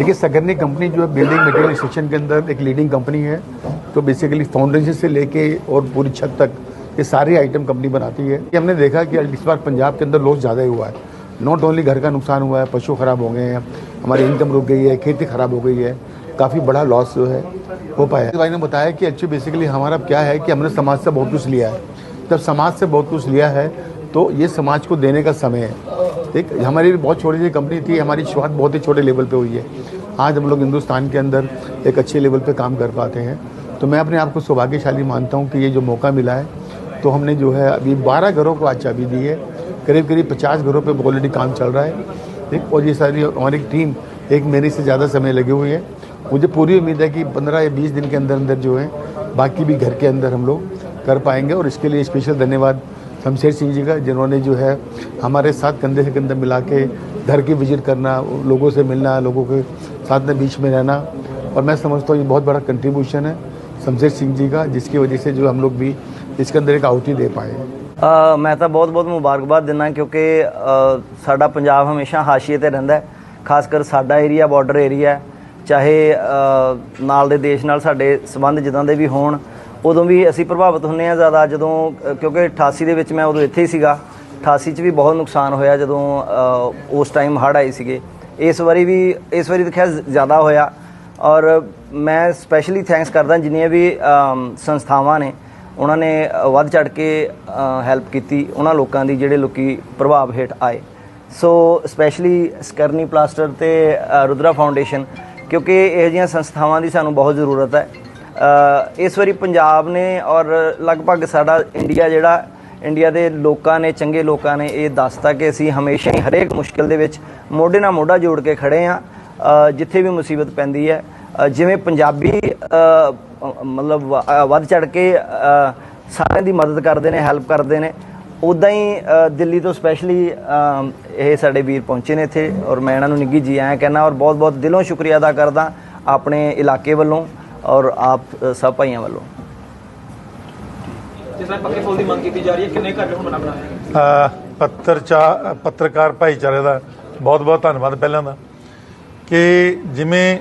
देखिए सगरनी कंपनी जो है बिल्डिंग मटेरियल सेक्शन के अंदर एक लीडिंग कंपनी है। तो बेसिकली फाउंडेशन से लेके और पूरी छत तक ये सारी आइटम कंपनी बनाती है। ये हमने देखा कि इस बार पंजाब के अंदर लॉस ज़्यादा ही हुआ है। नॉट ओनली घर का नुकसान हुआ है, पशु खराब हो गए हैं, हमारी इनकम रुक गई है, खेती खराब हो गई है, काफ़ी बड़ा लॉस जो है, हो पाया भाई ने बताया कि एक्चुअली बेसिकली हमारा क्या है कि हमने समाज से बहुत कुछ लिया है। जब समाज से बहुत कुछ लिया है तो ये समाज को देने का समय है। ठीक हमारी बहुत छोटी सी कंपनी थी, हमारी शुरुआत बहुत ही छोटे लेवल पे हुई है। आज हम लोग हिंदुस्तान के अंदर एक अच्छे लेवल पे काम कर पाते हैं। तो मैं अपने आप को सौभाग्यशाली मानता हूँ कि ये जो मौका मिला है तो हमने जो है अभी 12 घरों को आज चाबी दी है। करीब करीब 50 घरों पर ऑलरेडी काम चल रहा है। ठीक और ये सारी, हमारी टीम एक महीने से ज़्यादा समय लगी हुई है। मुझे पूरी उम्मीद है कि 15 या 20 दिन के अंदर अंदर जो है, बाकी भी घर के अंदर हम लोग कर पाएँगे और इसके लिए स्पेशल धन्यवाद शमशेर सिंह जी का जिन्होंने जो है हमारे साथ कंधे से कंधे मिला के घर की विजिट करना लोगों से मिलना लोगों के साथ में बीच में रहना और मैं समझता हूँ ये बहुत बड़ा कंट्रीब्यूशन है शमशेर सिंह जी का जिसकी वजह से जो हम लोग भी इसके अंदर एक आहुति दे पाए हैं ਅ, ਮੈਂ ਤਾਂ ਬਹੁਤ-ਬਹੁਤ ਮੁਬਾਰਕਬਾਦ ਦਿੰਦਾ ਕਿਉਂਕਿ ਅ, ਸਾਡਾ ਪੰਜਾਬ ਹਮੇਸ਼ਾ ਹਾਸ਼ੀਏ ਤੇ ਰਹਿੰਦਾ ਹੈ ਖਾਸ ਕਰ ਸਾਡਾ ਏਰੀਆ ਬਾਰਡਰ ਏਰੀਆ ਹੈ। ਚਾਹੇ ਅ, ਨਾਲ ਦੇ ਦੇਸ਼ ਨਾਲ ਸਾਡੇ ਸਬੰਧ ਜਿੱਦਾਂ ਦੇ ਵੀ ਹੋਣ ਉਦੋਂ ਵੀ ਅਸੀਂ ਪ੍ਰਭਾਵਿਤ ਹੁੰਨੇ ਆ ਜ਼ਿਆਦਾ ਜਦੋਂ ਕਿਉਂਕਿ 88 ਦੇ ਵਿੱਚ ਮੈਂ ਉਦੋਂ ਇੱਥੇ ਹੀ ਸੀਗਾ। 88 ਚ ਵੀ ਬਹੁਤ ਨੁਕਸਾਨ ਹੋਇਆ ਜਦੋਂ ਉਸ ਟਾਈਮ ਹੜ੍ਹ ਆਏ ਸੀਗੇ। ਇਸ ਵਾਰੀ ਵੀ, ਇਸ ਵਾਰੀ ਤਾਂ ਖੈਰ ਜ਼ਿਆਦਾ ਹੋਇਆ। ਔਰ ਮੈਂ ਸਪੈਸ਼ਲੀ ਥੈਂਕਸ ਕਰਦਾ ਜਿੰਨੀਆਂ ਵੀ ਸੰਸਥਾਵਾਂ ਨੇ, ਉਹਨਾਂ ਨੇ ਵੱਧ ਚੜ ਕੇ ਹੈਲਪ ਕੀਤੀ ਉਹਨਾਂ ਲੋਕਾਂ ਦੀ ਜਿਹੜੇ ਲੋਕੀ ਪ੍ਰਭਾਵ ਹੇਠ ਆਏ। ਸੋ ਸਪੈਸ਼ਲੀ ਸਕਰਨੀ ਪਲਾਸਟਰ ਤੇ ਰੁਦਰਾ ਫਾਊਂਡੇਸ਼ਨ ਕਿਉਂਕਿ ਇਹੋ ਜਿਹੀਆਂ ਸੰਸਥਾਵਾਂ ਦੀ ਸਾਨੂੰ ਬਹੁਤ ਜ਼ਰੂਰਤ ਹੈ। ਇਸ ਵਾਰੀ ਪੰਜਾਬ ਨੇ ਔਰ ਲਗਭਗ ਸਾਡਾ ਇੰਡੀਆ ਜਿਹੜਾ, ਇੰਡੀਆ ਦੇ ਲੋਕਾਂ ਨੇ, ਚੰਗੇ ਲੋਕਾਂ ਨੇ ਇਹ ਦੱਸਤਾ ਕਿ ਅਸੀਂ ਹਮੇਸ਼ਾ ਹੀ ਹਰੇਕ ਮੁਸ਼ਕਿਲ ਦੇ ਵਿੱਚ ਮੋਢੇ ਨਾਲ ਮੋਢਾ ਜੋੜ ਕੇ ਖੜੇ ਆ ਜਿੱਥੇ ਵੀ ਮੁਸੀਬਤ ਪੈਂਦੀ ਹੈ। ਜਿਵੇਂ ਪੰਜਾਬੀ ਮਤਲਬ ਵ- ਵੱਧ ਚੜ ਕੇ ਸਾਰਿਆਂ ਦੀ ਮਦਦ ਕਰਦੇ ਨੇ, ਹੈਲਪ ਕਰਦੇ ਨੇ। ਉਦਾਂ ਹੀ ਦਿੱਲੀ ਤੋਂ ਸਪੈਸ਼ਲੀ ਇਹ ਸਾਡੇ ਵੀਰ ਪਹੁੰਚੇ ਨੇ ਇੱਥੇ ਔਰ ਮੈਂ ਇਹਨਾਂ ਨੂੰ ਨਿੱਗੀ ਜੀ ਆਇਆ ਕਹਿੰਦਾ ਔਰ ਬਹੁਤ ਬਹੁਤ ਦਿਲੋਂ ਸ਼ੁਕਰੀਆ ਅਦਾ ਕਰਦਾ ਆਪਣੇ ਇਲਾਕੇ ਵੱਲੋਂ। ਔਰ ਆਪ ਸਭ ਭਾਈਆਂ ਵੱਲੋਂ ਜਿਸ ਪੱਕੇ ਪੁਲ ਦੀ ਮੰਗ ਕੀਤੀ ਜਾ ਰਹੀ ਹੈ ਕਿੰਨੇ ਘਰ ਹੁਣ ਬਣਾ ਬਣਾਏ ਅ, ਪੱਤਰਚਾ ਪੱਤਰਕਾਰ ਭਾਈਚਾਰੇ ਦਾ ਬਹੁਤ ਬਹੁਤ ਧੰਨਵਾਦ ਪਹਿਲਾਂ ਦਾ ਕਿ ਜਿਵੇਂ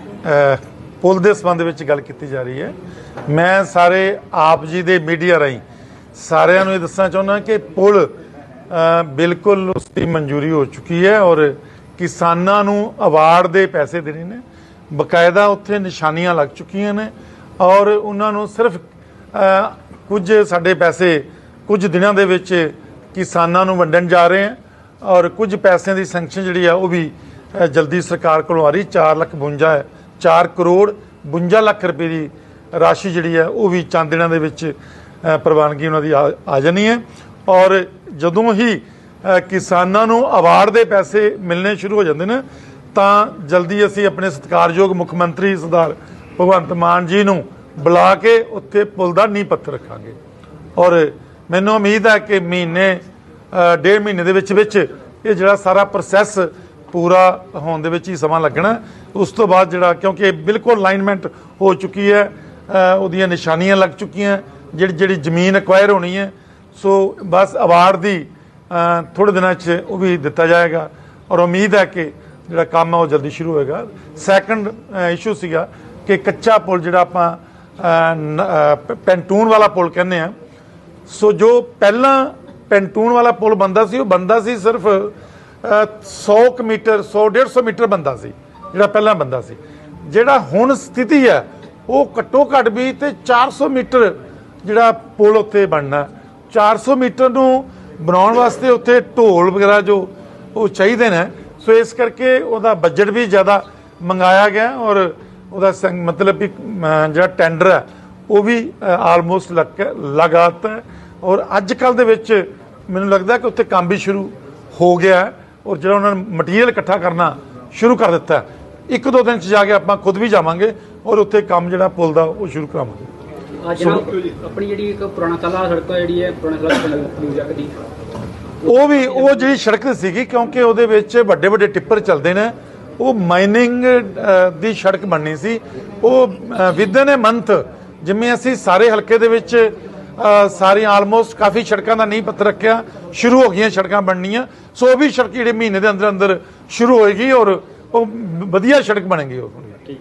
ਪੁਲ ਦੇ ਸੰਬੰਧ ਵਿੱਚ ਗੱਲ ਕੀਤੀ ਜਾ ਰਹੀ ਹੈ ਮੈਂ ਸਾਰੇ ਆਪ ਜੀ ਦੇ ਮੀਡੀਆ ਰਾਹੀਂ ਸਾਰਿਆਂ ਨੂੰ ਇਹ ਦੱਸਣਾ ਚਾਹੁੰਦਾ ਕਿ ਪੁਲ ਬਿਲਕੁਲ ਉਸ ਦੀ ਮਨਜ਼ੂਰੀ ਹੋ ਚੁੱਕੀ ਹੈ ਔਰ ਕਿਸਾਨਾਂ ਨੂੰ ਅਵਾਰਡ ਦੇ ਪੈਸੇ ਦੇਣੇ ਨੇ ਬਕਾਇਦਾ ਉੱਥੇ ਨਿਸ਼ਾਨੀਆਂ ਲੱਗ ਚੁੱਕੀਆਂ ਨੇ ਔਰ ਉਹਨਾਂ ਨੂੰ ਸਿਰਫ ਕੁਝ ਸਾਡੇ ਪੈਸੇ, ਕੁਝ ਦਿਨਾਂ ਦੇ ਵਿੱਚ ਕਿਸਾਨਾਂ ਨੂੰ ਵੰਡਣ ਜਾ ਰਹੇ ਹਾਂ ਔਰ ਕੁਝ ਪੈਸਿਆਂ ਦੀ ਸੈਂਕਸ਼ਨ ਜਿਹੜੀ ਆ ਉਹ ਵੀ ਜਲਦੀ ਸਰਕਾਰ ਕੋਲੋਂ ਆ ਰਹੀ। 4 ਲੱਖ 52 ਹੈ 4 ਕਰੋੜ 52 ਲੱਖ ਰੁਪਏ ਦੀ ਰਾਸ਼ੀ ਜਿਹੜੀ ਹੈ ਉਹ ਵੀ ਚੰਦ ਦਿਨਾਂ ਦੇ ਵਿੱਚ ਪ੍ਰਵਾਨਗੀ ਉਹਨਾਂ ਦੀ ਆ ਆ ਜਾਣੀ ਹੈ। ਔਰ ਜਦੋਂ ਹੀ ਕਿਸਾਨਾਂ ਨੂੰ ਅਵਾਰਡ ਦੇ ਪੈਸੇ ਮਿਲਣੇ ਸ਼ੁਰੂ ਹੋ ਜਾਂਦੇ ਨੇ ਤਾਂ ਜਲਦੀ ਅਸੀਂ ਆਪਣੇ ਸਤਿਕਾਰਯੋਗ ਮੁੱਖ ਮੰਤਰੀ ਸਰਦਾਰ ਭਗਵੰਤ ਮਾਨ ਜੀ ਨੂੰ ਬੁਲਾ ਕੇ ਉੱਥੇ ਪੁਲ ਦਾ ਨੀਂਹ ਪੱਥਰ ਰੱਖਾਂਗੇ। ਔਰ ਮੈਨੂੰ ਉਮੀਦ ਹੈ ਕਿ ਮਹੀਨੇ ਡੇਢ ਮਹੀਨੇ ਦੇ ਵਿੱਚ ਵਿੱਚ ਇਹ ਜਿਹੜਾ ਸਾਰਾ ਪ੍ਰੋਸੈਸ ਪੂਰਾ ਹੋਣ ਦੇ ਵਿੱਚ ਹੀ ਸਮਾਂ ਲੱਗਣਾ। ਉਸ ਤੋਂ ਬਾਅਦ ਜਿਹੜਾ ਕਿਉਂਕਿ ਇਹ ਬਿਲਕੁਲ ਅਲਾਈਨਮੈਂਟ ਹੋ ਚੁੱਕੀ ਹੈ ਉਹਦੀਆਂ ਨਿਸ਼ਾਨੀਆਂ ਲੱਗ ਚੁੱਕੀਆਂ ਜਿਹੜੀ ਜਿਹੜੀ ਜ਼ਮੀਨ ਐਕਵਾਇਰ ਹੋਣੀ ਹੈ। ਸੋ ਬਸ ਅਵਾਰਡ ਦੀ ਅ, ਥੋੜੇ ਦਿਨਾਂ 'ਚ ਉਹ ਵੀ ਦਿੱਤਾ ਜਾਏਗਾ। ਔਰ ਉਮੀਦ ਹੈ ਕਿ ਜਿਹੜਾ ਕੰਮ ਹੈ ਉਹ ਜਲਦੀ ਸ਼ੁਰੂ ਹੋਏਗਾ। ਸੈਕੰਡ ਇਸ਼ੂ ਸੀਗਾ ਕਿ ਕੱਚਾ ਪੁਲ ਜਿਹੜਾ ਆਪਾਂ ਪ- ਪੈਂਟੂਨ ਵਾਲਾ ਪੁਲ ਕਹਿੰਦੇ ਆ ਸੋ ਜੋ ਪਹਿਲਾਂ ਪੈਂਟੂਨ ਵਾਲਾ ਪੁਲ ਬੰਦਾ ਸੀ ਉਹ ਬੰਦਾ ਸੀ ਸਿਰਫ ਅ, 100 ਕੁ ਮੀਟਰ 100 150 ਮੀਟਰ ਬੰਦਾ ਸੀ ਜਿਹੜਾ ਪਹਿਲਾਂ ਬੰਦਾ ਸੀ। ਜਿਹੜਾ ਹੁਣ ਸਥਿਤੀ ਹੈ ਉਹ ਘੱਟੋ ਘੱਟ ਵੀ ਤੇ 400 ਮੀਟਰ ਜਿਹੜਾ ਪੁਲ ਉੱਥੇ ਬਣਨਾ। 400 ਮੀਟਰ ਨੂੰ ਬਣਾਉਣ ਵਾਸਤੇ ਉੱਥੇ ਢੋਲ ਵਗੈਰਾ ਜੋ ਉਹ ਚਾਹੀਦੇ ਨੇ। ਸੋ ਇਸ ਕਰਕੇ ਉਹਦਾ ਬਜਟ ਵੀ ਜ਼ਿਆਦਾ ਮੰਗਾਇਆ ਗਿਆ ਔਰ ਉਹਦਾ ਮਤਲਬ ਵੀ ਜਿਹੜਾ ਟੈਂਡਰ ਹੈ, ਉਹ ਵੀ ਆਲਮੋਸਟ ਲਗਾਤਾ ਹੈ ਔਰ ਅੱਜ ਕੱਲ ਦੇ ਵਿੱਚ ਮੈਨੂੰ ਲੱਗਦਾ ਕਿ ਉੱਥੇ ਕੰਮ ਵੀ ਸ਼ੁਰੂ ਹੋ ਗਿਆ ਔਰ ਜਿਹੜਾ ਉਹਨਾਂ ਨੇ ਮਟੀਰੀਅਲ ਇਕੱਠਾ ਕਰਨਾ ਸ਼ੁਰੂ ਕਰ ਦਿੱਤਾ ਇੱਕ ਦੋ ਦਿਨ ਚ ਜਾ ਕੇ ਆਪਾਂ ਖੁਦ ਵੀ ਜਾਵਾਂਗੇ ਔਰ ਉੱਥੇ ਕੰਮ ਜਿਹੜਾ ਪੁਲ ਦਾ ਉਹ ਸ਼ੁਰੂ ਕਰਾਵਾਂਗੇ। ਆਪਣੀ ਜਿਹੜੀ ਇੱਕ ਪੁਰਾਣਾ ਤਲਾ ਸੜਕ ਜਿਹੜੀ ਹੈ, ਪੁਰਾਣਾ ਤਲਾ ਨਿਊ ਉਹ ਵੀ, ਉਹ ਜਿਹੜੀ ਸੜਕ ਸੀਗੀ, ਕਿਉਂਕਿ ਉਹਦੇ ਵਿੱਚ ਵੱਡੇ ਵੱਡੇ ਟਿੱਪਰ ਚੱਲਦੇ ਨੇ, ਉਹ ਮਾਈਨਿੰਗ ਦੀ ਸੜਕ ਬਣਨੀ ਸੀ। ਉਹ ਵਿਦਨ ਏ ਮੰਥ ਜਿਵੇਂ ਅਸੀਂ ਸਾਰੇ ਹਲਕੇ ਦੇ ਵਿੱਚ ਸਾਰੀਆਂ ਆਲਮੋਸਟ ਕਾਫੀ ਸੜਕਾਂ ਦਾ ਨਹੀਂ ਪੱਥਰ ਰੱਖਿਆ, ਸ਼ੁਰੂ ਹੋ ਗਈਆਂ ਸੜਕਾਂ ਬਣਨੀਆਂ। ਸੋ ਉਹ ਵੀ ਸੜਕ ਜਿਹੜੇ ਮਹੀਨੇ ਦੇ ਅੰਦਰ ਅੰਦਰ ਸ਼ੁਰੂ ਹੋਏਗੀ ਔਰ ਉਹ ਵਧੀਆ ਸੜਕ ਬਣੇਗੀ ਉਹ। ਠੀਕ